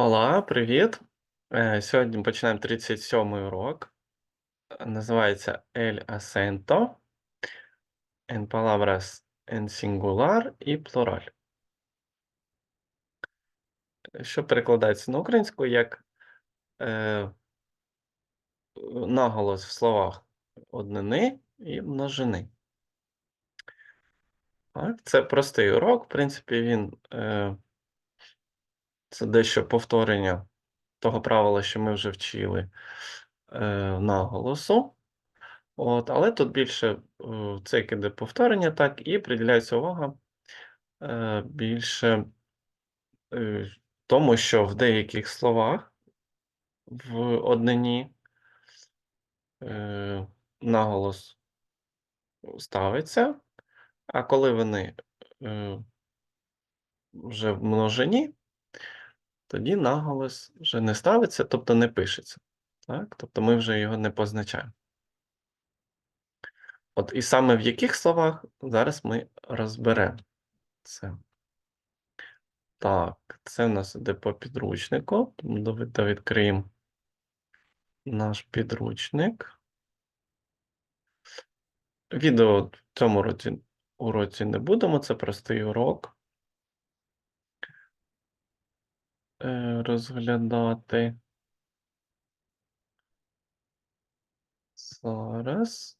Ола, привіт. Е, Сьогодні починаємо 37-й урок. Називається El acento en palabras en singular і plural. Що перекладається на українську як е, наголос в словах однини і множини. Так, це простий урок. В принципі, він е, це дещо повторення того правила, що ми вже вчили е, наголосу. От, але тут більше е, це іде повторення, так, і приділяється увага е, більше е, тому, що в деяких словах в однині е, наголос ставиться, а коли вони е, вже в множині, тоді наголос вже не ставиться, тобто не пишеться. Так? Тобто ми вже його не позначаємо. От і саме в яких словах зараз ми розберемо це. Так, це в нас іде по підручнику. Давайте відкриємо наш підручник. Відео в цьому році, уроці не будемо, це простий урок. Е, розглядати. Зараз.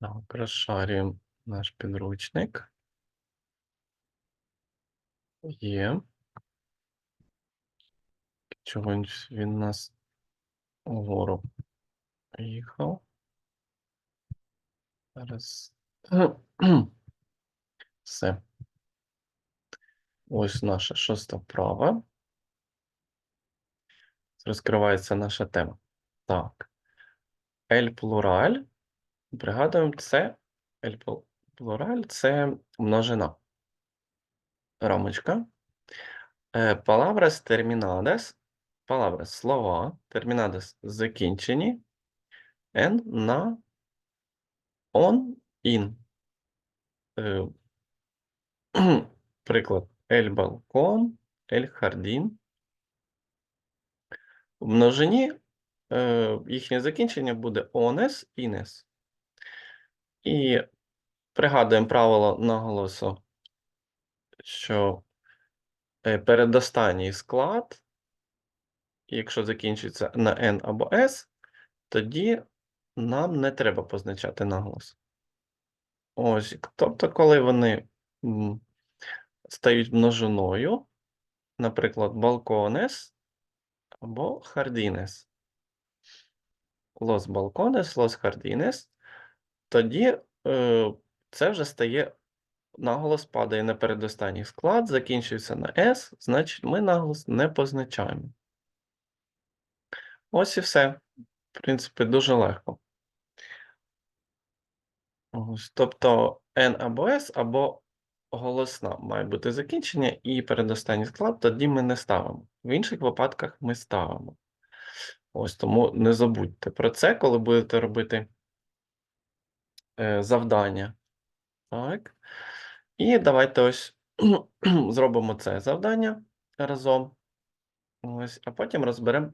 Так, розшарюємо наш підручник. Є. Чого він нас вгору їхав? Зараз. Все. Ось наша шоста вправа. Розкривається наша тема. Так. Ель плураль. Пригадуємо, це Ель Плураль це множина. Ромочка. Е, Palabras terminadas. Palabras слова. Terminadas закінчені. En на on in. Приклад. El balcón, el jardín. В множині їхнє закінчення буде ones, ines. І пригадуємо правило наголосу, що е, передостанній склад, якщо закінчується на N або S, тоді нам не треба позначати наголос. Ось, тобто, коли вони стають множиною, наприклад, balcones або jardines. Los balcones, los jardines, тоді е, це вже стає наголос падає на передостанній склад, закінчується на S, значить ми наголос не позначаємо. Ось і все. В принципі, дуже легко. Ось, тобто N або S, або голосна має бути закінчення і передостанній склад, тоді ми не ставимо. В інших випадках ми ставимо. Ось тому не забудьте про це, коли будете робити е, завдання. Так. І давайте ось зробимо це завдання разом. Ось, а потім розберемо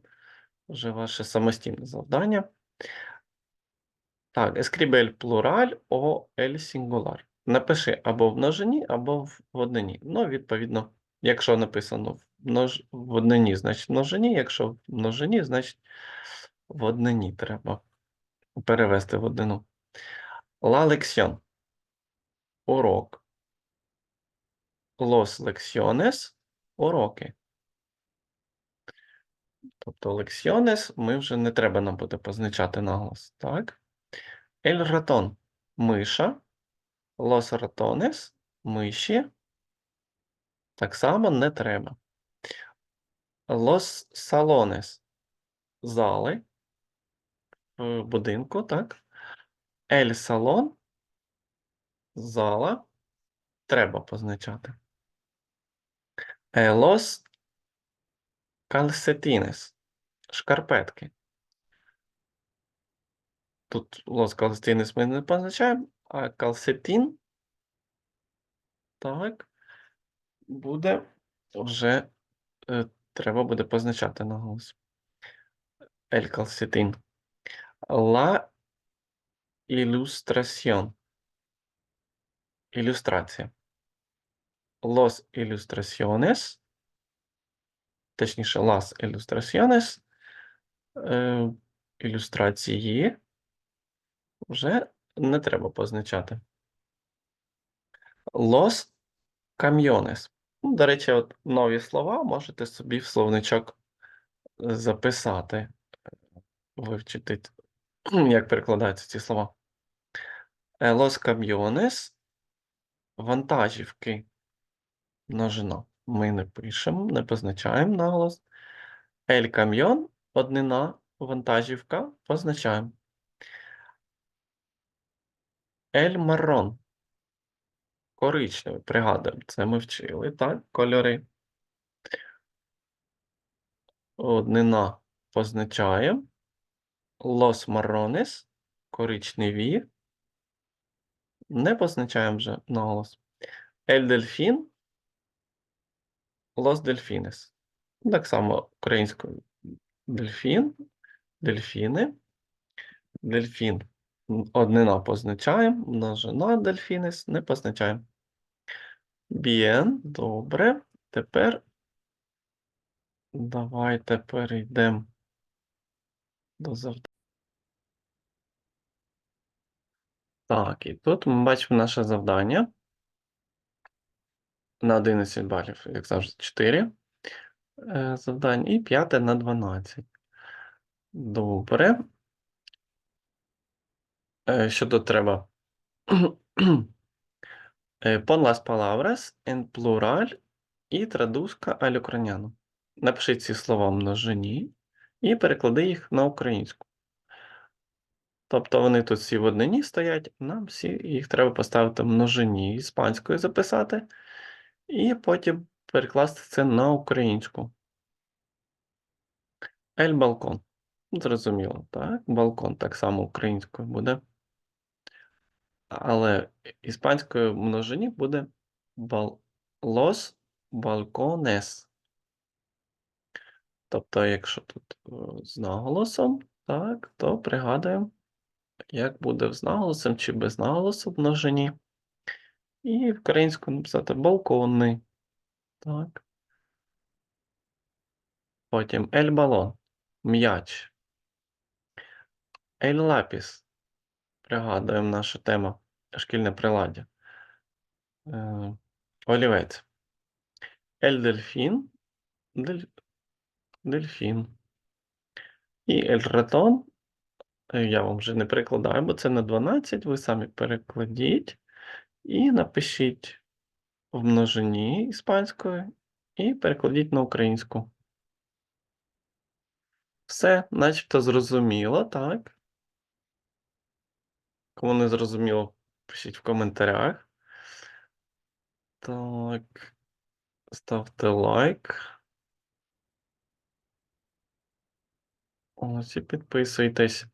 вже ваше самостійне завдання. Так, escribe el plural o el singular. Напиши або в множині, або в однині. Ну, відповідно, якщо написано в, множ... в однині, значить в множині, якщо в множині, значить в однині треба перевести в однину. La lección. Урок. Los lecciones – уроки. Тобто lecciones ми вже не треба нам буде позначати наголос, так? El ratón – миша. Los ratones – миші. Так само не треба. Los salones – зали будинку, так? El salón – зала. Треба позначати. Е, Los calcetines – шкарпетки. Тут los calcetines ми не позначаємо, а calcetin – так. буде вже е, треба буде позначати наголос. Calcetín. La ilustración. Ілюстрація. Los ilustraciones. Точніше, las ilustraciones. Е, ілюстрації вже не треба позначати. Los camiones. Ну, До речі, от нові слова можете собі в словничок е, записати, вивчити, як перекладаються ці слова. Е, Los camiones. Вантажівки. Множина. Ми не пишемо, не позначаємо наголос. El camión – однина, вантажівка, позначаємо. El marrón – коричневий, пригадуємо, це ми вчили, так, кольори. Однина позначаємо. Los marrones – коричневі. Не позначаємо вже наголос. El delfín – Los delfines. Так само українською. Дельфін, дельфіни. Дельфін. Однина позначаємо, множина дельфінес не позначаємо. Bien, добре. Тепер давайте перейдемо до завдання. Так, і тут ми бачимо наше завдання. На 11 балів, як завжди, 4 е, завдань, і п'яте на 12. Добре. Е, Що тут треба? Е, Pon las palabras en plural і traduzca al ucraniano. Напиши ці слова в множині і переклади їх на українську. Тобто вони тут всі в однині стоять, нам всі їх треба поставити в множині іспанською записати, і потім перекласти це на українську. Ель балкон. Зрозуміло, так? Балкон так само українською буде. Але іспанською множині буде бал... los balcones. Тобто, якщо тут е, з наголосом, так, то пригадуємо, як буде з наголосом чи без наголосу в множині. І в українську написати балкони. Так. Потім el balón. М'яч. El lápiz. Пригадуємо наша тема шкільне приладдя. Е, олівець. El delfín. Дель... Дельфін. І el ratón. Е, Я вам вже не перекладаю, бо це на 12. Ви самі перекладіть і напишіть в множині іспанською і перекладіть на українську. Все, начебто зрозуміло, так? Кому не зрозуміло, пишіть в коментарях. Так. Ставте лайк. Ось і підписуйтесь.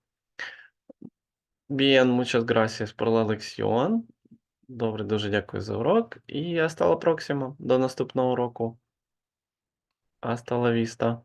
Bien, muchas gracias por la lección. Добре, дуже дякую за урок. І hasta la próxima. До наступного уроку. Hasta la vista.